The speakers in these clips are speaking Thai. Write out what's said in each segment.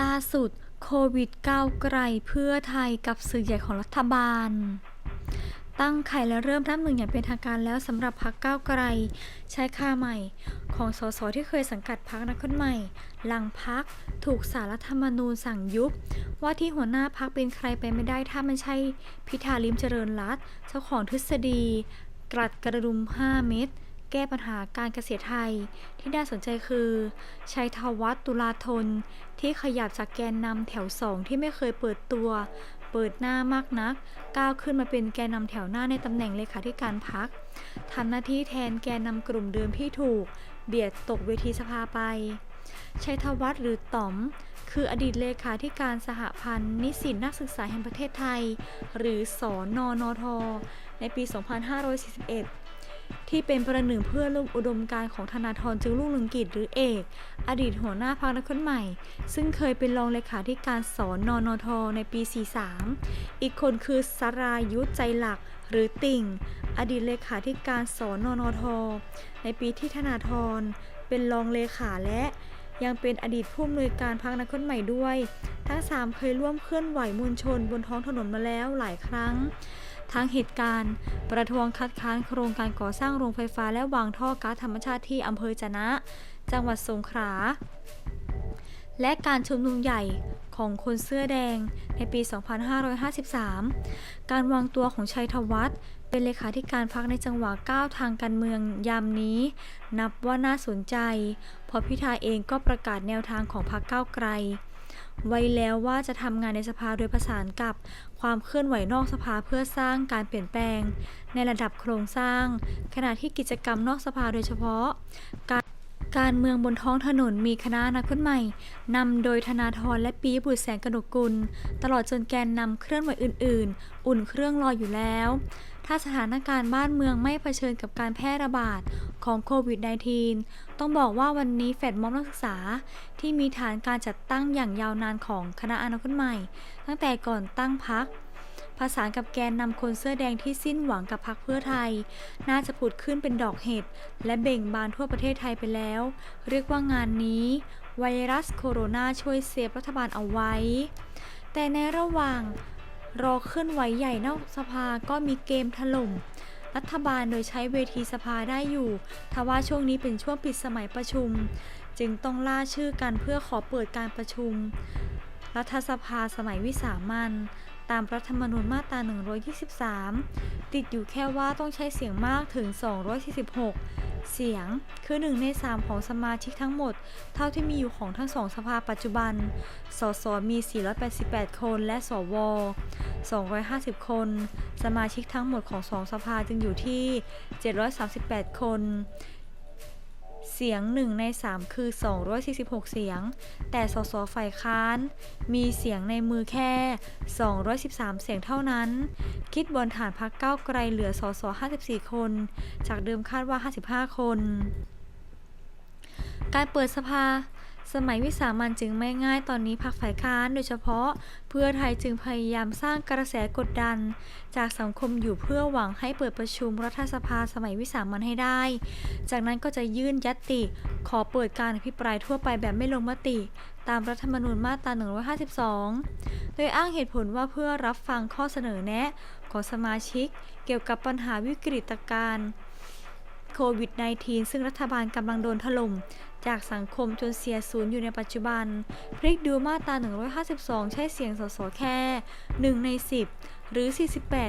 ล่าสุดโควิดก้าวไกลเพื่อไทยกับสื่อใหญ่ของรัฐบาล ตั้งไข่และเริ่มนับหนึ่งอย่างเป็นทางการแล้วสำหรับพักก้าวไกล ใช้ค่าใหม่ ของสสที่เคยสังกัดพักนักคนใหม่ หลังพักถูกสารรัฐธรรมนูญสั่งยุบ ว่าที่หัวหน้าพักเป็นใครไปไม่ได้ถ้าไม่ใช่พิธาลิมเจริญรัตเจ้าของทฤษฎีกลัดกระดุม 5 เม็ด แก้ปัญหาการเกษตรไทยที่น่าสนใจคือ ชัยธวัฒน์ตุลาธนที่ขยับจากแกนนำแถวสองที่ไม่เคยเปิดตัว เปิดหน้ามากนัก ก้าวขึ้นมาเป็นแกนนำแถวหน้าในตำแหน่งเลขาธิการพักทำหน้าที่แทนแกนนำกลุ่มเดิมที่ถูก เบียดตกเวทีสภาไปชัยธวัฒน์หรือต๋อม คืออดีตเลขาธิการสหพันธ์ นิสิตนักศึกษาแห่งประเทศไทย หรือสอนอนท ในปี 2541 ที่เป็นประหนึ่งเพื่อร่วมอุดมการของธนาธรจึงรุ่งเรืองกิจหรือเอก อดีตหัวหน้าพรรคนักคนใหม่ ซึ่งเคยเป็นรองเลขาธิการสอนอนทในปี 43 อีกคนคือสรายุทธใจหลักหรือติ่ง อดีตเลขาธิการสอนอนทในปีที่ธนาธรเป็นรองเลขาและยังเป็นอดีตผู้อำนวยการพรรคนักคนใหม่ด้วย ทั้ง 3 เคยร่วมเคลื่อนไหวมวลชนบนท้องถนนมาแล้วหลายครั้ง ทั้งเหตุการณ์ ประท้วงคัดค้านโครงการก่อสร้างโรงไฟฟ้าและวางท่อก๊าซธรรมชาติที่อำเภอจะนะ จังหวัดสงขลา และการชุมนุมใหญ่ของคนเสื้อแดงในปี 2553 การวางตัวของชัยธวัฒน์เป็นเลขาธิการพรรคในจังหวะก้าวทางการเมืองยามนี้ นับว่าน่าสนใจ เพราะพิธาเองก็ประกาศแนวทางของพรรคก้าวไกล ไว้แล้วว่าจะทำงานในสภาโดยประสานกับความเคลื่อนไหวนอกสภาเพื่อสร้างการเปลี่ยนแปลง ในระดับโครงสร้าง ขณะที่กิจกรรมนอกสภาโดยเฉพาะ การการเมืองบนท้องถนนมีคณะนักขึ้นใหม่นำโดยธนาธรและปียบุตรแสงกนกกุล ตลอดจนแกนนำเคลื่อนไหวอื่น ๆ อุ่นเครื่องรออยู่แล้ว ถ้าสถานการณ์บ้านเมืองไม่เผชิญกับการแพร่ระบาดของโควิด -19 ต้องบอกว่าวันนี้แฟดมอบนักศึกษา ที่มีฐานการจัดตั้งอย่างยาวนานของคณะอนาคตใหม่ ตั้งแต่ก่อนตั้งพักผสานกับแกนนำคนเสื้อแดงที่สิ้นหวังกับพรรคเพื่อไทย น่าจะผุดขึ้นเป็นดอกเห็ด และเบ่งบานทั่วประเทศไทยไปแล้ว เรียกว่างานนี้ ไวรัสโคโรนาช่วยเซฟรัฐบาลเอาไว้ แต่ในระหว่าง รอเคลื่อนไหวใหญ่นอกสภาก็มีเกมถล่ม รัฐบาลโดยใช้เวทีสภาได้อยู่ทว่าช่วงนี้เป็นช่วงปิดสมัยประชุม จึงต้องล่าชื่อกันเพื่อขอเปิดการประชุม รัฐสภาสมัยวิสามันตามรัฐธรรมนูญมาตรา 123 ติดอยู่แค่ว่าต้องใช้เสียงมากถึง 246 เสียง คือ 1 ใน 3 ของสมาชิกทั้งหมด เท่าที่มีอยู่ของทั้งสองสภาปัจจุบัน สสมี 488 คน และสว 250 คน สมาชิกทั้งหมดของสองสภาจึงอยู่ที่ 738 คน เสียง 1 ใน 3 คือ 246 เสียง แต่สสฝ่ายค้าน มีเสียงในมือแค่ 213 เสียงเท่านั้น คิดบนฐานพักเก้าไกลเหลือสส54 คน จากเดิมคาดว่า 55 คนการเปิดสภา สมัยวิสามันจึงไม่ง่ายตอนนี้พักฝ่ายค้านโดยเฉพาะ เพื่อไทยจึงพยายามสร้างกระแสกดดัน จากสังคมอยู่เพื่อหวังให้เปิดประชุมรัฐสภาสมัยวิสามันให้ได้ จากนั้นก็จะยื่นยัตติ ขอเปิดการอภิปรายทั่วไปแบบไม่ลงมติ ตามรัฐธรรมนูญมาตรา 152 โดยอ้างเหตุผลว่าเพื่อรับฟังข้อเสนอแนะ ของสมาชิก เกี่ยวกับปัญหาวิกฤตการณ์ โควิด -19 ซึ่งรัฐบาลกำลังโดนถล่มจากสังคมจนเสียศูนย์อยู่ในปัจจุบัน พลิกดูมาตรา 152 ใช้เสียงสสแค่ 1 ใน 10 หรือ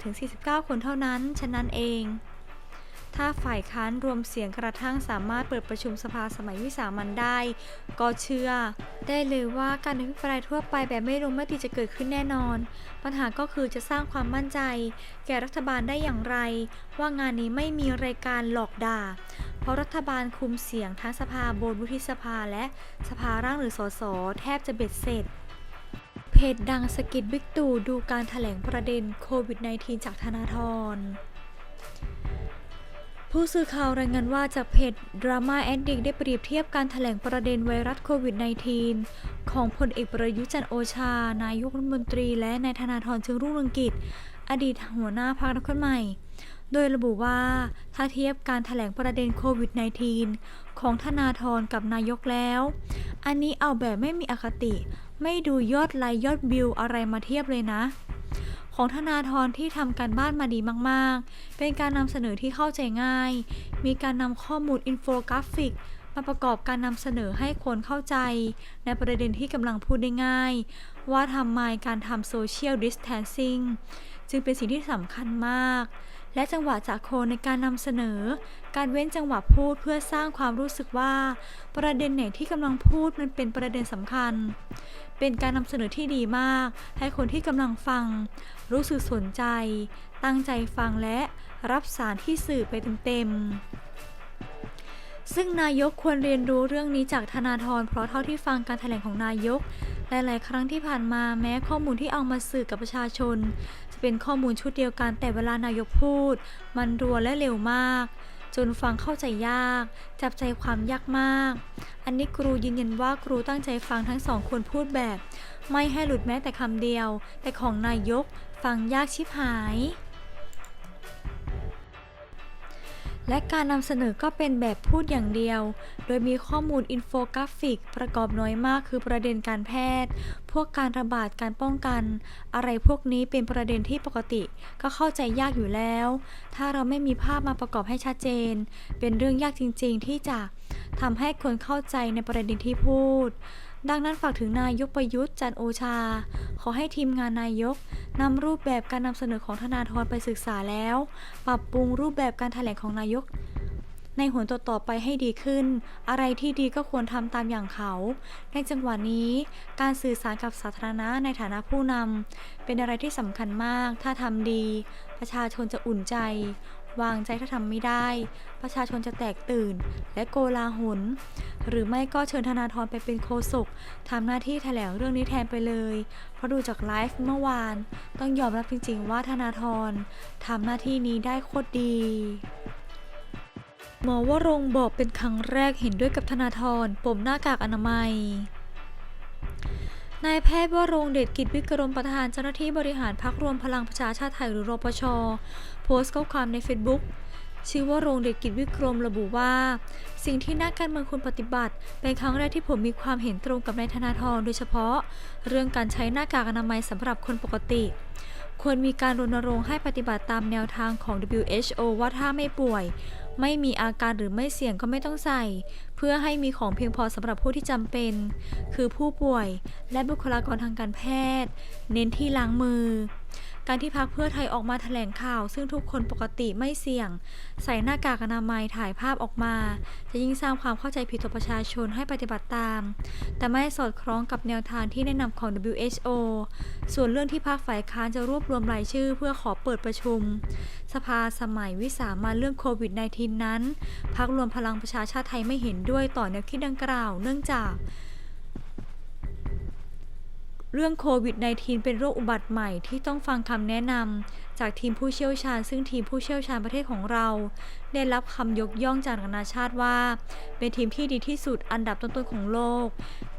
48-49 คนเท่านั้น ฉะนั้นเอง ถ้าฝ่ายค้านรวมเสียงกระทั่งสามารถเปิดประชุมสภาสมัยวิสามันได้ ก็เชื่อ ได้เลยว่าการอภิปรายทั่วไปแบบไม่ลงมติจะเกิดขึ้นแน่นอน ปัญหาก็คือจะสร้างความมั่นใจ แก่รัฐบาลได้อย่างไร ว่างานนี้ไม่มีรายการหลอกด่า เพราะรัฐบาลคุมเสียงทั้งสภาบนวุฒิสภาและสภาร่างหรือสสแทบจะเบ็ดเสร็จเพจดังสกิดบิ๊กตู่ดูการถแถลงประเด็นโควิด -19 จากธนาธร ผู้สื่อข่าวรายงานว่าจากเพจ Drama Addict ได้เปรียบเทียบการถแถลงประเด็นไวรัสโควิด -19 ของพลเอกประยุจันโอชา นายกรัฐมนตรี และนายธนาธรจึงรุ่งเรืองกิจ อดีตหัวหน้าพรรคนักคนใหม่ โดยระบุว่าถ้าเทียบการถแถลงประเด็นโควิด -19 ของธนาธรกับนายกแล้ว อันนี้เอาแบบไม่มีอคติ ไม่ดูยอดไลค์ยอดวิวอะไรมาเทียบเลยนะ ของธนาธรที่ทำการบ้านมาดีมากๆ เป็นการนำเสนอที่เข้าใจง่าย มีการนำข้อมูลอินโฟกราฟิกมาประกอบการนำเสนอให้คนเข้าใจ ในประเด็นที่กำลังพูดได้ง่าย ว่าทำไมการทำโซเชียลดิสแทนซิ่งจึงเป็นสิ่งที่สำคัญมาก และจังหวะจากโคนในการนำเสนอ การเว้นจังหวะพูดเพื่อสร้างความรู้สึกว่า ประเด็นไหนที่กำลังพูดมันเป็นประเด็นสำคัญ เป็นการนำเสนอที่ดีมาก ให้คนที่กำลังฟัง รู้สึกสนใจ ตั้งใจฟังและรับสารที่สื่อไปเต็มๆ ซึ่งนายกควรเรียนรู้เรื่องนี้จากธนาธรเพราะเท่าที่ฟังการแถลงของนายก หลายๆ ครั้งที่ผ่านมาแม้ข้อมูลที่เอามาสื่อกับประชาชน จะเป็นข้อมูลชุดเดียวกันแต่เวลานายกพูด มันรัวและเร็วมาก จนฟังเข้าใจยาก จับใจความยากมาก อันนี้ครูยืนยันว่าครูตั้งใจฟังทั้งสองคนพูดแบบ ไม่ให้หลุดแม้แต่คำเดียว แต่ของนายกฟังยากชิบหาย และการนำเสนอก็เป็นแบบพูดอย่างเดียว โดยมีข้อมูลอินโฟกราฟิก ประกอบน้อยมากคือประเด็นการแพทย์ พวกการระบาดการป้องกัน อะไรพวกนี้เป็นประเด็นที่ปกติ ก็เข้าใจยากอยู่แล้ว ถ้าเราไม่มีภาพมาประกอบให้ชัดเจน เป็นเรื่องยากจริง ๆ ที่จะทำให้คนเข้าใจในประเด็นที่พูด ดังนั้นฝากถึงนายกประยุทธ์จันโอชา ขอให้ทีมงานนายก นำรูปแบบการนำเสนอของธนาธรไปศึกษาแล้ว ปรับปรุงรูปแบบการแถลงของนายก ในหนต่อๆไปให้ดีขึ้น อะไรที่ดีก็ควรทำตามอย่างเขา ในจังหวะนี้ การสื่อสารกับสาธารณะในฐานะผู้นำเป็นอะไรที่สำคัญมาก ถ้าทำดี ประชาชนจะอุ่นใจ วางใจถ้าทำไม่ได้ ประชาชนจะแตกตื่น และโกลาหล หรือไม่ก็เชิญธนาธรไปเป็นโฆษกทำหน้าที่แถลงเรื่องนี้แทนไปเลย เพราะดูจากไลฟ์เมื่อวาน ต้องยอมรับจริงๆว่าธนาธรทำหน้าที่นี้ได้โคตรดีหมอวรงบอกเป็นครั้งแรกเห็นด้วยกับธนาธรปมหน้ากากอนามัย นายแพทย์วรงเดชกิจวิกรมประธานเจ้าหน้าที่บริหารพักรวมพลังประชาชาติไทยหรือรปช โพสต์ข้อความใน Facebook ชื่อว่าโรงเดชกิจวิกรมระบุว่า สิ่งที่นักการเมืองควรปฏิบัติ เป็นครั้งแรกที่ผมมีความเห็นตรงกับนายธนาธรโดยเฉพาะ เรื่องการใช้หน้ากากอนามัยสำหรับคนปกติ ควรมีการรณรงค์ให้ปฏิบัติตามแนวทางของ WHO ว่าถ้าไม่ป่วย ไม่มีอาการหรือไม่เสี่ยงก็ไม่ต้องใส่ เพื่อให้มีของเพียงพอสำหรับผู้ที่จำเป็น คือผู้ป่วยและบุคลากรทางการแพทย์ เน้นที่ล้างมือ การที่พักเพื่อไทยออกมาแถลงข่าว ซึ่งทุกคนปกติไม่เสี่ยง ใส่หน้ากากอนามัยถ่ายภาพออกมา จะยิ่งสร้างความเข้าใจผิดต่อประชาชนให้ปฏิบัติตาม แต่ไม่สอดคล้องกับแนวทางที่แนะนำของ WHO ส่วนเรื่องที่พรรคฝ่ายค้านจะรวบรวมรายชื่อ เพื่อขอเปิดประชุม สภาสมัยวิสามันเรื่องโควิด -19 นั้นพรรครวมพลังประชาชาติไทยไม่เห็นด้วยต่อแนวคิดดังกล่าว เนื่องจาก เรื่องโควิด -19 เป็นโรคอุบัติใหม่ที่ต้องฟังคำแนะนำจากทีมผู้เชี่ยวชาญ ซึ่งทีมผู้เชี่ยวชาญประเทศของเรา ได้รับคำยกย่องจากนานาชาติว่า เป็นทีมที่ดีที่สุดอันดับต้นๆของโลก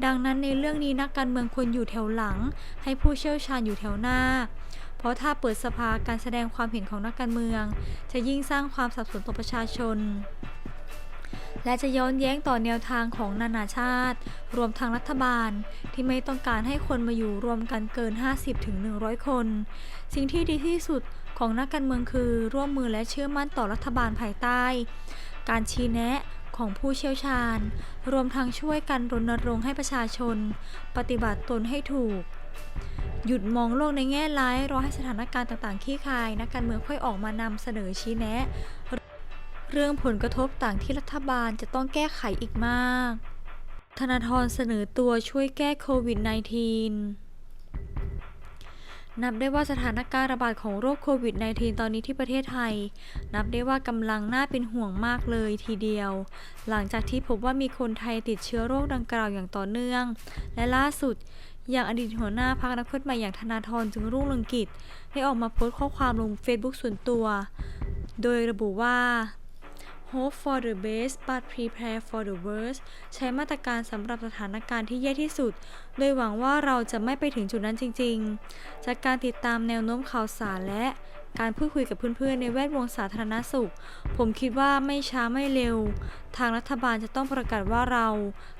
ดังนั้นในเรื่องนี้นักการเมืองควรอยู่แถวหลัง ให้ผู้เชี่ยวชาญอยู่แถวหน้า เพราะถ้าเปิดสภาการแสดงความเห็นของนักการเมือง จะยิ่งสร้างความสับสนต่อประชาชน และจะย้อนแย้งต่อแนวทางของนานาชาติ รวมทางรัฐบาล ที่ไม่ต้องการให้คนมาอยู่รวมกันเกิน 50-100 คน สิ่งที่ดีที่สุดของนักการเมืองคือร่วมมือและเชื่อมั่นต่อรัฐบาลภายใต้ การชี้แนะของผู้เชี่ยวชาญ รวมทั้งช่วยกันรณรงค์ให้ประชาชน ปฏิบัติตนให้ถูก หยุดมองโลกในแง่ร้าย รอให้สถานการณ์ต่างๆคลี่คลาย นักการเมืองค่อยออกมานำเสนอชี้แนะ เรื่องผลกระทบต่างที่รัฐบาลจะต้องแก้ไขอีกมาก ธนาธรเสนอตัวช่วยแก้โควิด -19 นับได้ว่าสถานการณ์ระบาดของโรคโควิด -19 ตอนนี้ที่ประเทศไทย นับได้ว่ากำลังน่าเป็นห่วงมากเลยทีเดียว หลังจากที่พบว่ามีคนไทยติดเชื้อโรคดังกล่าวอย่างต่อเนื่อง และล่าสุดอย่างอดีตหัวหน้าพรรคนักเคลื่อนไหวอย่างธนาธรจึงรุ่งเรืองกิจ ได้ออกมาโพสต์ข้อความลงเฟซบุ๊กส่วนตัว โดยระบุว่า Hope for the best but prepare for the worst ใช้มาตรการสำหรับสถานการณ์ที่แย่ที่สุด โดยหวังว่าเราจะไม่ไปถึงจุดนั้นจริง ๆ จากการติดตามแนวโน้มข่าวสารและการพูดคุยกับเพื่อนๆ ในแวดวงสาธารณสุข ผมคิดว่าไม่ช้าไม่เร็ว ทางรัฐบาลจะต้องประกาศว่าเรา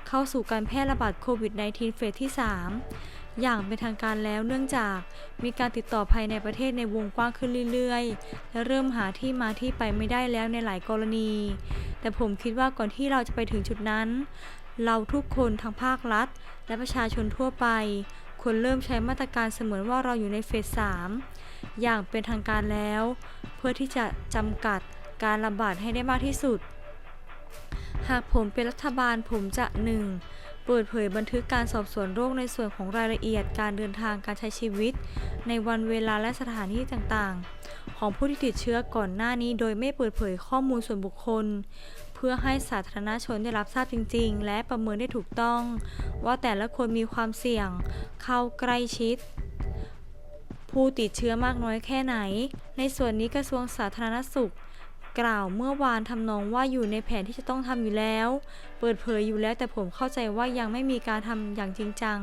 เข้าสู่การแพร่ระบาดโควิด -19 เฟสที่ 3 อย่างเป็นทางการแล้วเนื่องจากมีการติดต่อภายในประเทศในวงกว้างขึ้นเรื่อยๆ และเริ่มหาที่มาที่ไปไม่ได้แล้วในหลายกรณี แต่ผมคิดว่าก่อนที่เราจะไปถึงจุดนั้น เราทุกคนทั้งภาครัฐ และประชาชนทั่วไปควรเริ่มใช้มาตรการเสมือนว่าเราอยู่ในเฟส 3 อย่างเป็นทางการแล้ว เพื่อที่จะจำกัดการระบาดให้ได้มากที่สุด หากผมเป็นรัฐบาลผมจะ 1. เปิดเผยบันทึกการสอบสวนโรคในส่วนของรายละเอียดการเดินทางการใช้ชีวิต ในวันเวลาและสถานที่ต่างๆ ของผู้ที่ติดเชื้อก่อนหน้านี้ โดยไม่เปิดเผยข้อมูลส่วนบุคคล เพื่อให้สาธารณชนได้รับทราบจริง ๆ และประเมินได้ถูกต้อง ว่าแต่ละคนมีความเสี่ยง เข้าใกล้ชิด ผู้ติดเชื้อมากน้อยแค่ไหน ในส่วนนี้กระทรวงสาธารณสุข กล่าวเมื่อวานทำนองว่าอยู่ในแผนที่จะต้องทำอยู่แล้ว เปิดเผยอยู่แล้วแต่ผมเข้าใจว่ายังไม่มีการทำอย่างจริงจัง